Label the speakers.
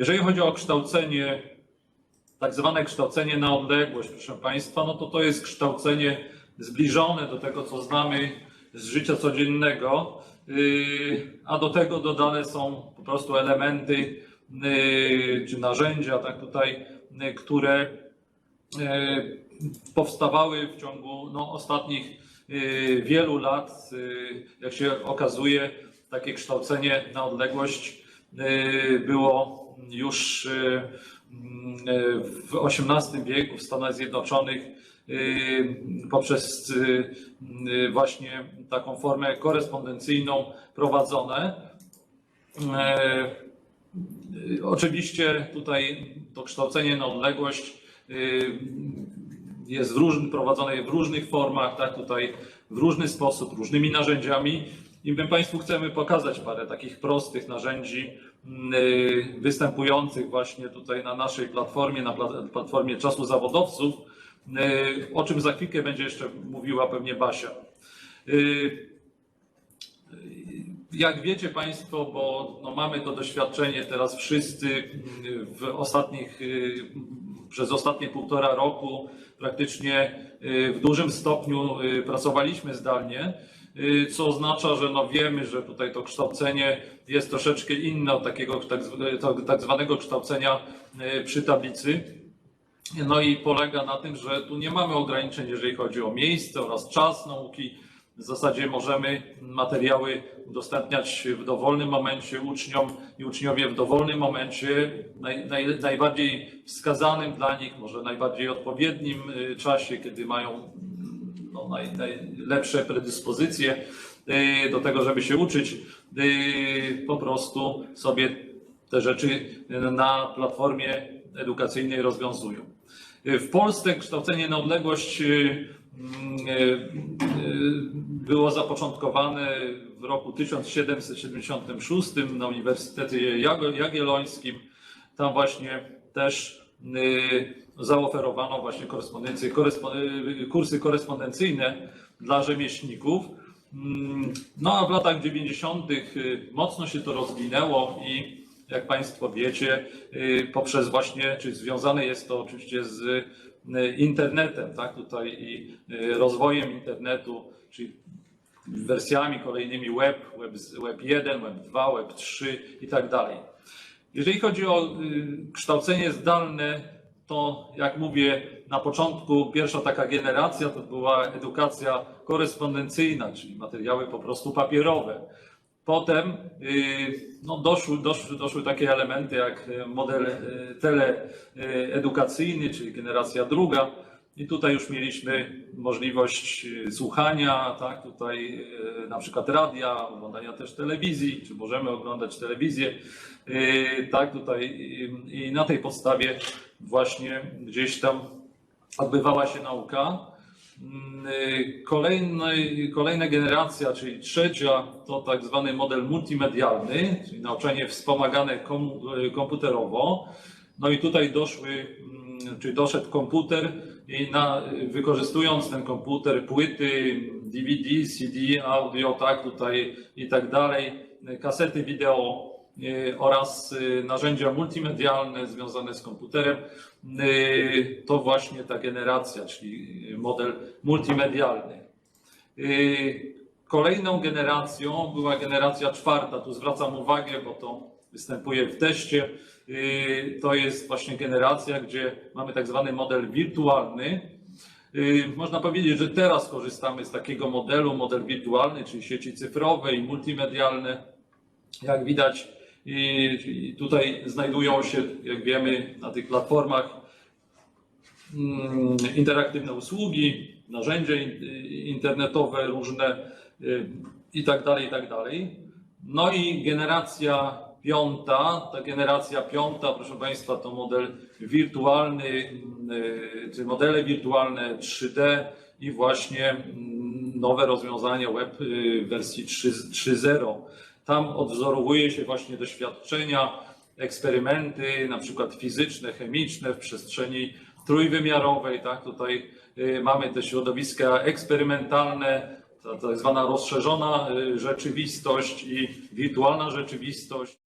Speaker 1: Jeżeli chodzi o kształcenie, tak zwane kształcenie na odległość, proszę Państwa, no to to jest kształcenie zbliżone do tego, co znamy z życia codziennego, yy, a do tego dodane są po prostu elementy yy, czy narzędzia, tak tutaj, yy, które powstawały w ciągu no, ostatnich wielu lat. Jak się okazuje, takie kształcenie na odległość było już yy, yy, w XVIII wieku w Stanach Zjednoczonych yy, poprzez właśnie taką formę korespondencyjną prowadzone. Oczywiście tutaj to kształcenie na odległość jest w różny, prowadzone w różnych formach, tak, tutaj w różny sposób, różnymi narzędziami. I my Państwu chcemy pokazać parę takich prostych narzędzi występujących właśnie tutaj na naszej platformie, na pla- platformie czasu zawodowców, yy, o czym za chwilkę będzie jeszcze mówiła pewnie Basia. Yy, jak wiecie Państwo, bo no mamy to doświadczenie teraz wszyscy mm, w ostatnich, y, przez ostatnie półtora roku praktycznie y, w dużym stopniu y, pracowaliśmy zdalnie, y, co oznacza, że no wiemy, że tutaj to kształcenie jest troszeczkę inne od takiego tak, tak zwanego kształcenia y, przy tablicy. No i polega na tym, że tu nie mamy ograniczeń, jeżeli chodzi o miejsce oraz czas nauki. W zasadzie możemy materiały udostępniać w dowolnym momencie uczniom i uczniowie w dowolnym momencie, naj, naj, najbardziej wskazanym dla nich, może najbardziej odpowiednim y, czasie, kiedy mają no, naj, najlepsze predyspozycje y, do tego, żeby się uczyć, y, po prostu sobie te rzeczy na platformie edukacyjnej rozwiązują. W Polsce kształcenie na odległość y, y, y, było zapoczątkowane w roku 1776 na Uniwersytecie Jagiellońskim. Tam właśnie też y, zaoferowano właśnie y, kursy korespondencyjne dla rzemieślników. Mm, No a w latach 90. y, mocno się to rozwinęło i jak Państwo wiecie, y, poprzez właśnie, czy związane jest to oczywiście z y, internetem, tak, tutaj i y, rozwojem internetu, czyli wersjami kolejnymi web, web, web 1, web 2, web 3 i tak dalej. Jeżeli chodzi o y, kształcenie zdalne, to jak mówię, na początku pierwsza taka generacja to była edukacja korespondencyjna, czyli materiały po prostu papierowe. Potem y, no, doszły, doszły, doszły takie elementy jak model y, teleedukacyjny, czyli generacja druga. I tutaj już mieliśmy możliwość y, słuchania, tak, tutaj y, na przykład radia, oglądania też telewizji, czy możemy oglądać telewizję, y, tak, tutaj i na tej podstawie właśnie gdzieś tam odbywała się nauka. Mm, y, Kolejna, generacja, czyli trzecia, to tak zwany model multimedialny, czyli nauczanie wspomagane kom, komputerowo. No i tutaj doszły, mm, czyli doszedł komputer i na, wykorzystując ten komputer, płyty, DVD, CD, audio, tak tutaj i tak dalej, kasety wideo y, oraz y, narzędzia multimedialne związane z komputerem, y, to właśnie ta generacja, czyli model multimedialny. Kolejną generacją była generacja czwarta. Tu zwracam uwagę, bo to występuje w teście. Y, To jest właśnie generacja, gdzie mamy tak zwany model wirtualny. Y, Można powiedzieć, że teraz korzystamy z takiego modelu, model wirtualny, czyli sieci cyfrowe i multimedialne. Jak widać, i tutaj znajdują się, jak wiemy, na tych platformach mm, interaktywne usługi, narzędzia in- internetowe różne y, i tak tak. No i generacja piąta, ta generacja piąta, proszę Państwa, to model wirtualny, y, czy modele wirtualne 3D i właśnie mm, nowe rozwiązania web y, wersji 3 3.0. Tam odwzorowuje się właśnie doświadczenia, eksperymenty, na przykład fizyczne, chemiczne w przestrzeni trójwymiarowej. Tak? Tutaj y, mamy te środowiska eksperymentalne, ta tak zwana rozszerzona rzeczywistość i wirtualna rzeczywistość.